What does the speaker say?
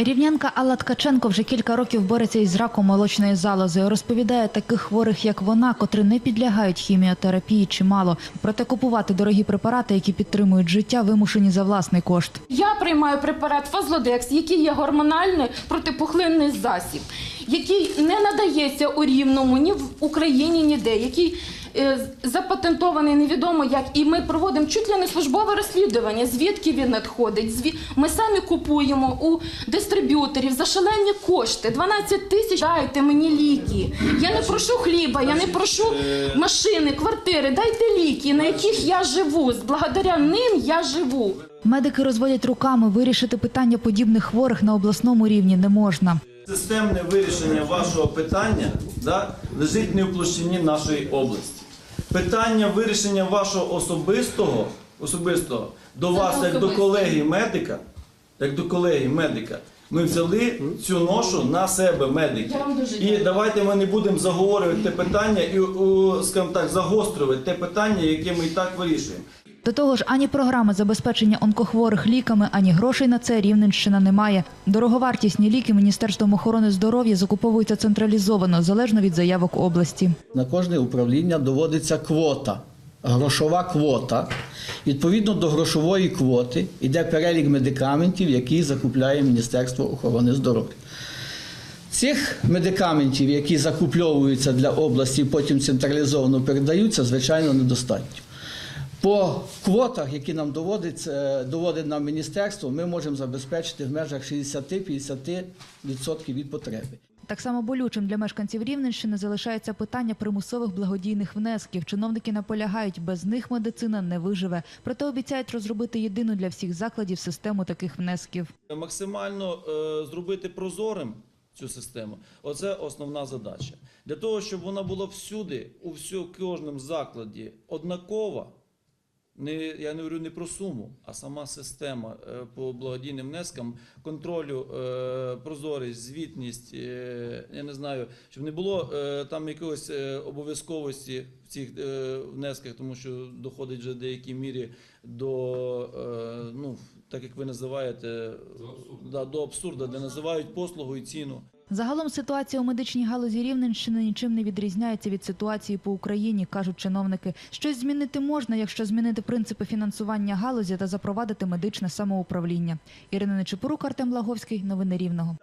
Рівнянка Алла Ткаченко вже кілька років бореться із раком молочної залози. Розповідає, таких хворих, як вона, котрі не підлягають хіміотерапії, чимало. Проте купувати дорогі препарати, які підтримують життя, вимушені за власний кошт. Я приймаю препарат Фазлодекс, який є гормональний протипухлинний засіб, який не надається у рівному ні в Україні, ніде, який запатентований невідомо як. І ми проводимо чуть ли не службове розслідування, звідки він надходить. Ми самі купуємо у дистриб'юторів за шалені кошти. 12 тисяч дайте мені ліки. Я не прошу хліба, я не прошу машини, квартири. Дайте ліки, на яких я живу. Благодаря ним я живу. Медики розводять руками, вирішити питання подібних хворих на обласному рівні не можна. Системне вирішення вашого питання да, лежить не в площині нашої області. Питання вирішення вашого особистого, особистого до вас, як до колеги медика, як до колеги медика, ми взяли цю ношу на себе, медики. І давайте ми не будемо заговорювати те питання і, скажімо так, загострювати те питання, яке ми і так вирішуємо. До того ж, ані програми забезпечення онкохворих ліками, ані грошей на це Рівненщина не має. Дороговартісні ліки Міністерством охорони здоров'я закуповуються централізовано, залежно від заявок області. На кожне управління доводиться квота, грошова квота. Відповідно до грошової квоти йде перелік медикаментів, які закупляє Міністерство охорони здоров'я. Цих медикаментів, які закупльовуються для області, потім централізовано передаються, звичайно, недостатньо. По квотах, які нам доводить, е, доводить нам міністерство, ми можемо забезпечити в межах 60-50% від потреби. Так само болючим для мешканців Рівненщини залишається питання примусових благодійних внесків. Чиновники наполягають, без них медицина не виживе. Проте обіцяють розробити єдину для всіх закладів систему таких внесків. максимально е, зробити прозорим цю систему. Оце основна задача. Для того, щоб вона була всюди, у всю кожному закладі однакова. Не, я не говорю не про суму, а сама система е, по благодійним внескам, контролю, е, прозорість, звітність. е, я не знаю, щоб не було там якогось обов'язковості в цих внесках, тому що доходить вже в деякій мірі до, ну, так як ви називаєте, да, до абсурду, де називають послугу і ціну. Загалом ситуація у медичній галузі Рівненщини нічим не відрізняється від ситуації по Україні, кажуть чиновники. Щось змінити можна, якщо змінити принципи фінансування галузі та запровадити медичне самоуправління. Ірина Нечепорук, Артем Лаговський. Новини Рівного.